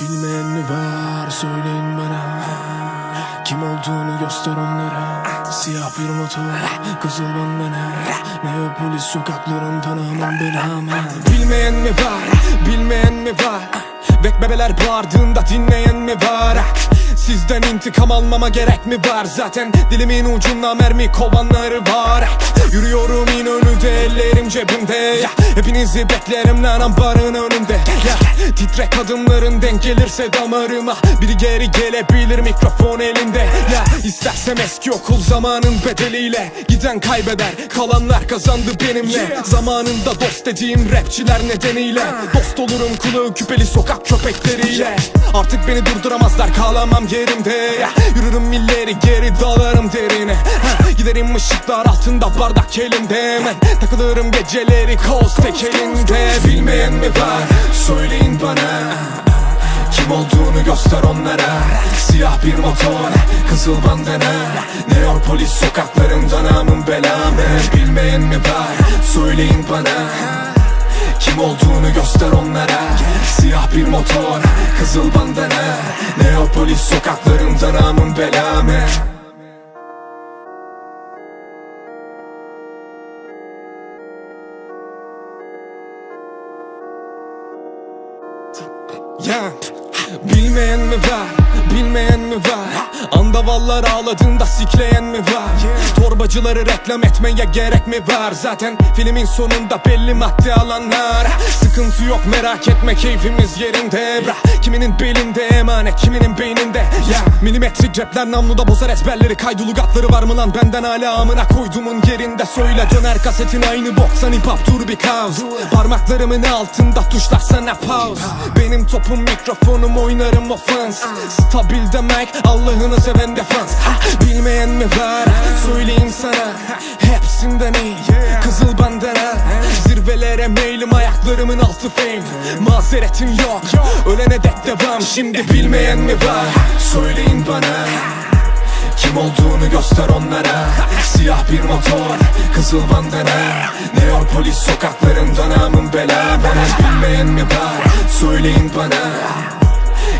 Bilmeyen mi var? Söyleyin bana. Kim olduğunu göster onlara. Siyah bir motor kızıl bandana. Neopolis sokaklarından aman belamı Bilmeyen mi var? Bilmeyen mi var? Bek bebeler bağırdığında dinleyen mi var Sizden intikam almama gerek mi var? Zaten dilimin ucunda mermi kovanları var. Yürüyorum İnönü'de ellerim cebimde. Ya, Hepinizi beklerim lan ambarın önünde. Ya, Titrek adımların denk gelirse damarıma. Biri geri gelebilir mikrofon elinde. Ya, İstersem eski okul zamanın bedeliyle Giden kaybeder. Kalanlar kazandı benimle. Zamanında dost dediğim rapçiler nedeniyle. Dost olurum kulağı küpeli sokak köpekleriyle. Artık beni durduramazlar kalamam yerimde. Ya, Yürürüm milleri geri dalarım derine. Ha, Giderim ışıklar altında bardak elimde. Hemen Takılırım geceleri kaos tek elinde Bilmeyen mi var göster onlara. Siyah bir motor, kızıl bandana. Neopolis sokaklarından amın belamı. Bilmeyen mi var? Söyleyin bana. Kim olduğunu göster onlara. Siyah bir motor, kızıl bandana. Neopolis sokaklarından amın belamı. Ya Bilmeyen mi var, bilmeyen mi var? Andavallar ağladığında sikleyen mi var? Torbacıları reklam etmeye gerek mi var? Zaten filmin sonunda belli madde alanlar. Sıkıntı yok merak etme keyfimiz yerinde. Bra Kiminin belinde emanet kiminin beyninde. Ya milimetrik cepler namluda bozar ezberleri. Kaydı gatları var mı lan? Benden hala amına koyduğumun yerinde. Söyle döner kasetin aynı boksan hip hop dur bir kaos Parmaklarımın altında tuşlar sana pause. Benim topum mikrofonum oynarım ofans Stabil demek Allah'ını seven defans Bilmeyen mi var? Söyleyeyim sana. Hepsinden iyi. Kızıl bandana. Zirvelere meylim ayaklarımın altı fame. Mazeretim yok. Ölene dek devam. Şimdi bilmeyen mi var? Söyleyin bana. Kim olduğunu göster onlara. Siyah bir motor, kızıl bandana. Neopolis sokaklarından amın bela. Bana bilmeyen mi var? Söyleyin bana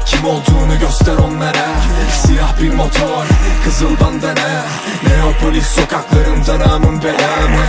kim olduğunu göster onlara. Siyah bir motor, kızıl bandana Neopolis sokaklarından amın belamı